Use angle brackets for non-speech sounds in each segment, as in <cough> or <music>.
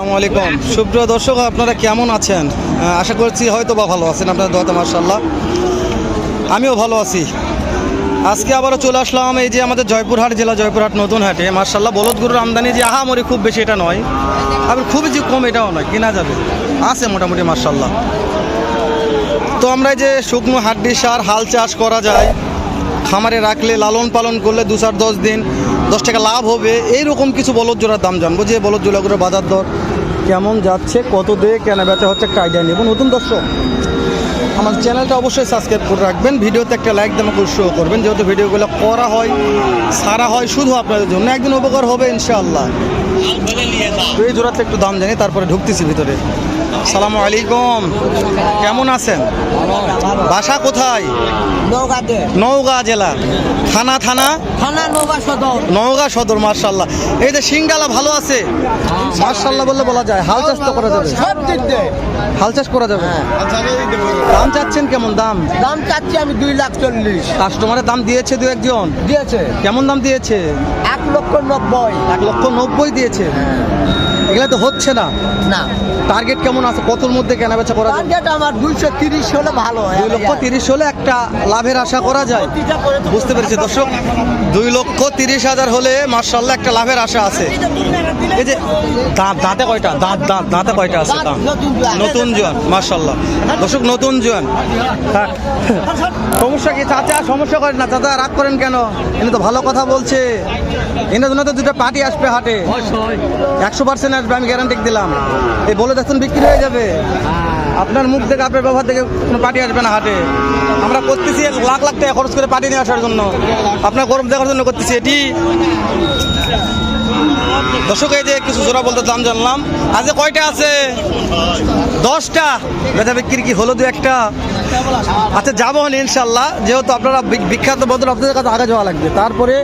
আসসালামু আলাইকুম। সুপ্রিয় দর্শক, আপনারা কেমন আছেন? আশা করছি হয়তো বা ভালো আছেন আপনার দোয়াতে মার্শাল্লাহ আমিও ভালো আছি। আজকে আবারও চলে আসলাম এই যে আমাদের জয়পুরহাট জেলা, জয়পুরহাট নতুন হাটে। মার্শাল্লাহ বলদ গরুর আমদানি যে আহামরি খুব বেশি, এটা নয়। আবার খুবই যে কম, এটাও নয়, কেনা যাবে। আছে মোটামুটি মার্শাল্লাহ তো আমরা যে শুকনো হাড্ডি সার, হাল চাষ করা যায়। খামারে রাখলে, লালন পালন করলে দু চার দশ দিন, দশ টাকা লাভ হবে। এইরকম কিছু বলদ জোড়ার দাম জানব যে বলদ জোড়াগুলোর বাজার দর কেমন যাচ্ছে, কত দিয়ে কেনা বেচা হচ্ছে একটা নেব নতুন দর্শক, আমার চ্যানেলটা অবশ্যই সাবস্ক্রাইব করে রাখবেন। ভিডিওতে একটা লাইক দেন উৎসাহ করবেন। যেহেতু ভিডিওগুলো করা হয়, সারা হয় শুধু আপনাদের জন্য। একদিন উপকার হবে, ইনশাআল্লাহ। এই জোড়াতে একটু দাম জানি তারপরে ঢুকতেছি ভিতরে। সালামু আলাইকুম। কেমন আছেন? বাসা কোথায়? নওগাঁ জেলা। থানা থানা? থানা নৌকা সদর। নওগাঁ সদর মার্শাল্লাহ এই যে সিংডালা ভালো আছে? মার্শাল্লাহ বললে বলা যায়। হাল চাষ তো করা যাবে। হাল চাষ করা যাবে? দাম চাচ্ছেন কেমন দাম? দাম চাচ্ছি আমি দুই লাখ চল্লিশ। কাস্টমারের দাম দিয়েছে দু একজন? দিয়েছে। কেমন দাম দিয়েছে? এক লক্ষ নব্বই। এক লক্ষ নব্বই দিয়েছে। 谢谢 এগুলো তো হচ্ছে না। না। টার্গেট কেমন আছে? কতর মধ্যে কেনা বেচা করা টার্গেট আমার দুইশো তিরিশ হলে ভালো হয়। দুই লক্ষ তিরিশ হলে একটা লাভের আশা করা যায়। বুঝতে পেরেছি দর্শক। দুই লক্ষ তিরিশ হাজার হলে মার্শাল্লাহ একটা লাভের আশা আছে। এই যে দাঁত দাঁতে কয়টা? দাঁত দাঁত দাঁতে কয়টা আছে দাঁত? নতুন জোয়ান। মার্শাল্লাহ দর্শক নতুন জোয়ান। থাক। সমস্যা কি? চাচা সমস্যা করেন না। চাচা রাগ করেন কেন? এনে তো ভালো কথা বলছে। এনে জন্য তো দুটো পার্টি আসবে হাটে। একশো পার্সেন্ট আসবে, আমি গ্যারান্টি দিলাম। এই বলে দেখুন বিক্রি হয়ে যাবে। আপনার মুখ থেকে, আপনার ব্যবহার থেকে কোনো পার্টি আসবে না হাটে। আমরা করতেছি লাখ লাখ টাকা খরচ করে পার্টি নিয়ে আসার জন্য। আপনার গরম দেখার জন্য করতেছি এটি। দর্শক, এই যে কিছু জোড়া বলতে দাম জানলাম। আজ কয়টা আছে? দশটা। বেচা বিক্রি কি হলো দু একটা? আচ্ছা যাব হন ইনশাল্লাহ যেহেতু আপনারা বিখ্যাত বদল আপনাদের কাছে আগে যাওয়া লাগবে। তারপরে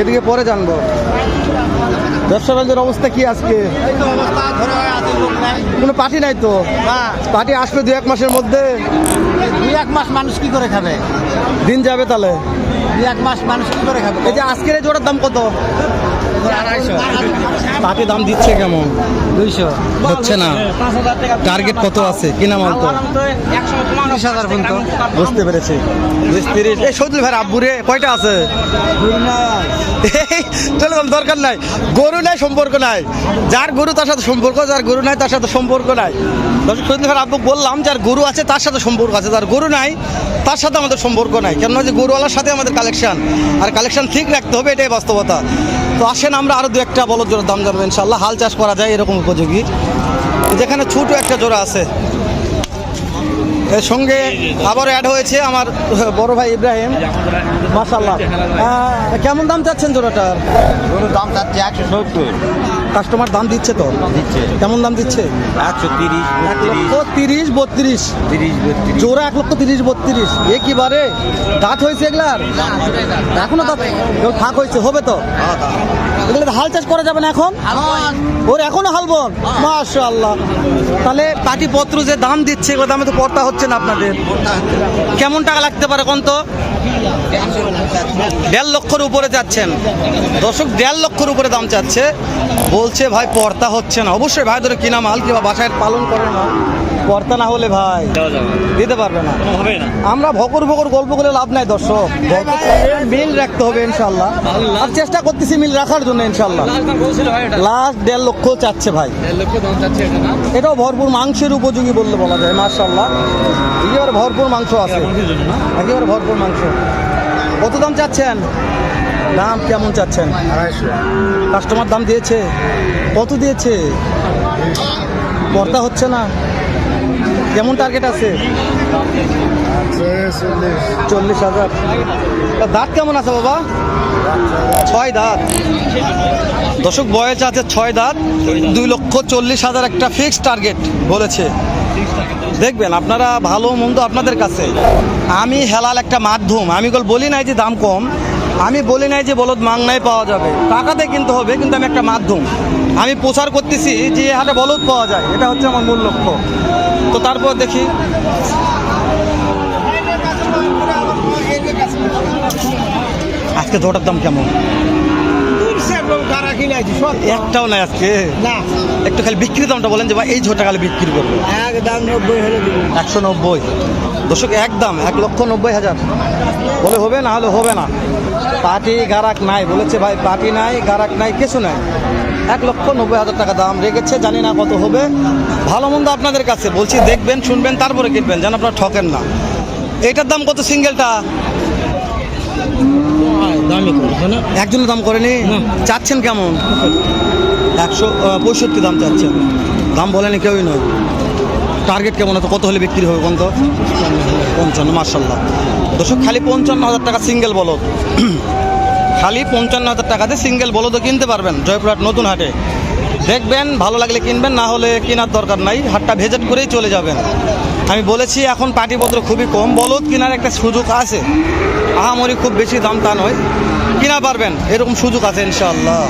এদিকে পরে জানব। ব্যবসা বাণিজ্যের অবস্থা কি আজকে? কোনো পার্টি নাই তো? পার্টি আসবে দু এক মাসের মধ্যে? দুই এক মাস মানুষ কি করে খাবে? দিন যাবে তাহলে? দুই এক মাস মানুষ কি করে খাবে? এই যে আজকের এই জোড়ার দাম কত? আড়াইশো দাম দিচ্ছে কেমন? দুইশো। হচ্ছে না। টার্গেট কত আছে? কিনা মাল তো তিরিশ হাজার পর্যন্ত। বুঝতে পেরেছি। বিশ তিরিশ। এই সৌদুল ভাই আব্বুরে কয়টা আছে? চলে যান, দরকার নাই। গরু নাই সম্পর্ক নাই। যার গরু তার সাথে সম্পর্ক যার গরু নাই তার সাথে সম্পর্ক নাই। সৌদুল ভাই আব্বু বললাম যার গরু আছে তার সাথে সম্পর্ক আছে। যার গরু নাই তার সাথে আমাদের সম্পর্ক নাই। কেননা যে গরুওয়ালার সাথে আমাদের কালেকশন আর কালেকশন ঠিক রাখতে হবে এটাই বাস্তবতা। তো আসেন আমরা আরও দু একটা বলদ জোড়ার দাম জানব ইনশাল্লাহ হাল চাষ করা যায় এরকম উপযোগী। যেখানে ছোট একটা জোড়া আছে। এর সঙ্গে আবার অ্যাড হয়েছে আমার বড় ভাই ইব্রাহিম। মাসাল্লাহ কেমন দাম চাচ্ছেন জোড়াটার? দাম চাচ্ছি একশো সত্তর। কাস্টমার দাম দিচ্ছে তো? দিচ্ছে। কেমন দাম দিচ্ছে? একশো তিরিশ এক লক্ষ তিরিশ বত্রিশ। তিরিশ বত্রিশ। জোড়া এক লক্ষ তিরিশ বত্রিশ। একেবারে দাঁত হয়েছে এগুলার? এখনও দাঁত থাক হয়েছে হবে তো? এগুলো হাল চাষ করা যাবে না এখন? ওর এখনও হালবন মাশা আল্লাহ তাহলে পাটি পত্র যে দাম দিচ্ছে এগুলো দামে তো পড়তা হচ্ছে না আপনাদের। কেমন টাকা লাগতে পারে কোন তো? দেড় লক্ষর উপরে যাচ্ছেন। দর্শক দেড় লক্ষর উপরে দাম চাচ্ছে। বলছে ভাই পর্তা হচ্ছে না। অবশ্যই ভাই ধরে কিনা মাল কিংবা বাসায় পালন করে না পর্তা না হলে ভাই দিতে পারবে না। হবে না। আমরা ভকর ভকর গল্প করে লাভ নাই দর্শক। গল্প মিল রাখতে হবে ইনশাল্লাহ। আর চেষ্টা করতেছি মিল রাখার জন্য ইনশাল্লাহ। লাস্ট দেড় লক্ষ চাচ্ছে ভাই। এটাও ভরপুর মাংসের উপযোগী বললে বলা যায় মার্শাল্লাহ একেবারে ভরপুর মাংস আছে। একেবারে ভরপুর মাংস। কত দাম চাচ্ছেন? দাম কেমন চাচ্ছেন? আড়াইশো। কাস্টমার দাম দিয়েছে। কত দিয়েছে? পর্দা হচ্ছে না। কেমন টার্গেট আছে? চল্লিশ। হাজার। দাঁত কেমন আছে বাবা? ছয় দাঁত। দশক বয়স আছে ছয় দাঁত। দুই লক্ষ চল্লিশ হাজার একটা ফিক্সড টার্গেট বলেছে। দেখবেন আপনারা ভালো মন্দ আপনাদের কাছে। আমি হেলাল একটা মাধ্যম। আমি বল বলি নাই যে দাম কম। আমি বলি নাই যে বলদ মাংনায় পাওয়া যাবে। টাকাতে কিনতে হবে কিন্তু আমি একটা মাধ্যম। আমি প্রচার করতেছি যে এ হাটে বলদ পাওয়া যায় এটা হচ্ছে আমার মূল লক্ষ্য। তো তারপর দেখি। আজকে জোটার দাম কেমন? একটাও নাই আজকে? না। একটু খালি বিক্রি দামটা বলেন যে ভাই এই ঝোটা খালি বিক্রি করব। নব্বই একশো নব্বই। দর্শক একদম এক লক্ষ নব্বই হাজার। বলে হবে না হলে হবে না। পার্টি গারাক নাই বলেছে ভাই পার্টি নাই গারাক নাই কিছু নাই। এক লক্ষ নব্বই হাজার টাকা দাম রেখেছে জানি না কত হবে। ভালো মন্দ আপনাদের কাছে বলছি দেখবেন শুনবেন তারপরে কিনবেন যেন আপনারা ঠকেন না। এইটার দাম কত সিঙ্গেলটা? একজনের দাম করেনি? না। চাচ্ছেন কেমন? একশো পঁয়ষট্টি দাম চাচ্ছেন। দাম বলেনি কেউই নয়। টার্গেট কেমন আছে? কত হলে বিক্রি হবে কোন তো পঞ্চান্ন মার্শাল্লাহ দর্শক, খালি পঞ্চান্ন হাজার টাকা সিঙ্গেল বলদ। <clears throat> খালি পঞ্চান্ন হাজার টাকাতে সিঙ্গেল বলদও কিনতে পারবেন জয়পুরহাট নতুন হাটে। দেখবেন, ভালো লাগলে কিনবেন, না হলে কেনার দরকার নাই। হাটটা ভেজেট করেই চলে যাবেন। আমি বলেছি, এখন পাটিপত্র খুবই কম। বলদ কেনার একটা সুযোগ আছে। আহামরি খুব বেশি দাম তা নয়। কিনা পারবেন, এরকম সুযোগ আছে ইনশাআল্লাহ।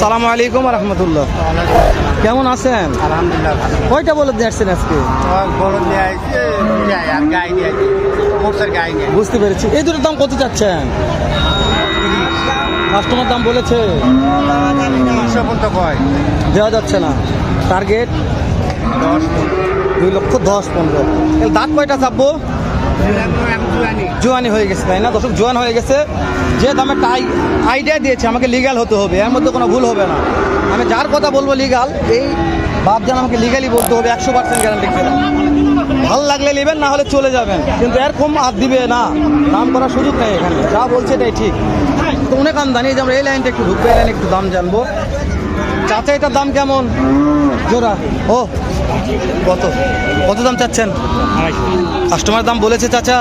সালামু আলাইকুম রহমতুল্লাহ। কেমন আছেন? আলহামদুলিল্লাহ ভালো কয়টা বলদ নিয়ে আসছেন আজকে? বড় নিয়ে আসছে যাই আর গাই নিয়ে আসছে গাই নিয়ে বুঝতে পেরেছি। এই দুটোর দাম কত চাচ্ছেন? কাস্টমার দাম বলেছে। তিনশো পর্যন্ত কয়? দেওয়া যাচ্ছে না। টার্গেট? দশ দুই লক্ষ দশ পনেরো। দাঁত কয়টা চাপবো? জোয়ানি হয়ে গেছে তাই না? দর্শক জোয়ান হয়ে গেছে। যে দামে টাই আইডিয়া দিয়েছে আমাকে লিগ্যাল হতে হবে এর মধ্যে কোনো ভুল হবে না। আমি যার কথা বলব লিগাল এই যেন আমাকে লিগালি বলতে হবে একশো পার্সেন্ট গ্যারান্টি খেলাম ভালো লাগলে নেবেন না হলে চলে যাবেন। কিন্তু এরকম আর দিবে না। দাম করার সুযোগ নেই এখানে। যা বলছে এটাই ঠিক। তো অনেক আমদানি যে আমরা এই লাইনটা একটু ঢুকবো এই লাইনে একটু দাম জানব। চাচা এটার দাম কেমন? জোড়া। ও কত? কত দাম চাচ্ছেন? কাস্টমার দাম বলেছে চাচা।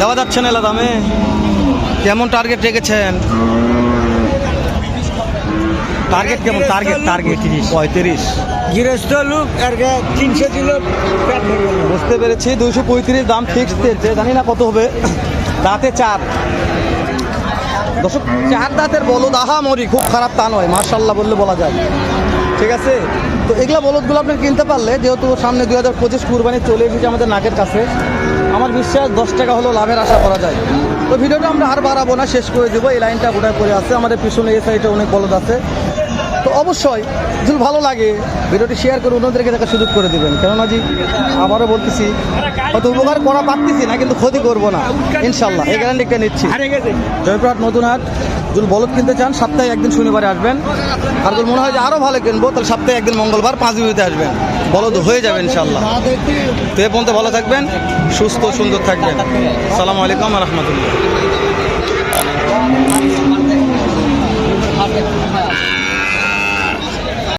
দেওয়া যাচ্ছে না এলা দামে। কেমন টার্গেট রেখেছেন? টার্গেট কেমন? টার্গেট টার্গেট তিরিশ। পঁয়ত্রিশ। গৃহস্থ লোক আর তিনশো গেল। বুঝতে পেরেছি দুইশো পঁয়ত্রিশ দাম ফিক্সড দিয়েছে জানি না কত হবে। দাঁতে চার। দর্শক চার দাঁতের বলদ আহা মরি খুব খারাপ তা নয় মার্শাল্লাহ বললে বলা যায়। ঠিক আছে? তো এগুলো বলদগুলো আপনি কিনতে পারলে যেহেতু সামনে দুই হাজার পঁচিশ কুরবানি চলে এসেছে আমাদের নাকের কাছে আমার বিশ্বাস দশ টাকা হলো লাভের আশা করা যায়। তো ভিডিওটা আমরা আর বাড়াবো না, শেষ করে দেবো। এই লাইনটা গোটায় পড়ে আছে। আমাদের পিছনে এই সাইডে অনেক বলদ আছে। তো অবশ্যই যদি ভালো লাগে ভিডিওটি শেয়ার করে অন্যদেরকে দেখার সুযোগ করে দেবেন। কেননা জি আবারও বলতেছি হয়তো উপকার করা পারতেছি না কিন্তু ক্ষতি করব না। ইনশাল্লাহ এই গ্যারান্টিটা নিচ্ছি। জয়পুরহাট নতুন হাট। যদি বলদ কিনতে চান সপ্তাহে একদিন শনিবারে আসবেন। আর যদি মনে হয় যে আরও ভালো কিনবো তাহলে সপ্তাহে একদিন মঙ্গলবার পাঁচ বিবিতে আসবেন। বলদ হয়ে যাবে ইনশাল্লাহ তো এ পর্যন্ত ভালো থাকবেন সুস্থ সুন্দর থাকবেন। সালামু আলাইকুম রহমতুল্লাহ।